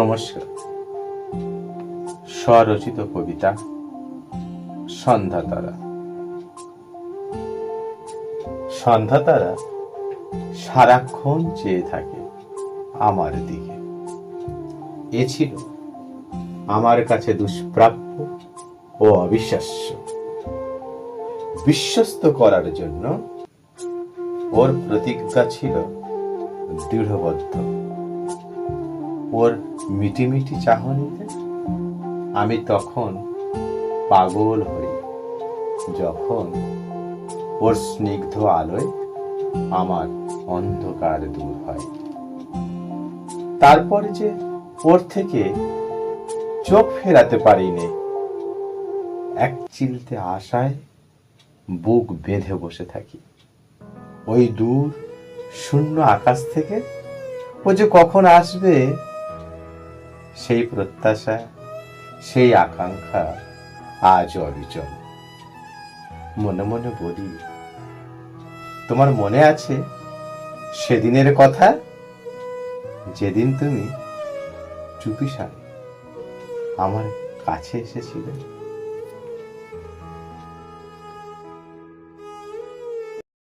নমস্কার। স্বরচিত কবিতা সন্ধ্যা তারা সন্ধ্যা তারা সারাক্ষণ চেয়ে থাকে আমার দিকে। এ ছিল আমার কাছে দুষ্প্রাপ্য ও অবিশ্বাস্য। বিশ্বস্ত করার জন্য ওর প্রতিজ্ঞা ছিল দৃঢ়বদ্ধ। ওর মিটিমিটি চাহনিতে আমি তখন পাগল হই, যখন ওর স্নিগ্ধ আলোয় আমার অন্ধকার দূর হয়। তারপর যে ওর থেকে চোখ ফেরাতে পারিনি, এক চিলতে আশায় বুক বেঁধে বসে থাকি। ওই দূর শূন্য আকাশ থেকে ও যে কখন আসবে সেই প্রত্যাশা, সেই আকাঙ্ক্ষা আজ অবিচল। মনে মনে বলি, তোমার মনে আছে সেদিনের কথা? যেদিন তুমি চুপি সারে আমার কাছে এসেছিলে।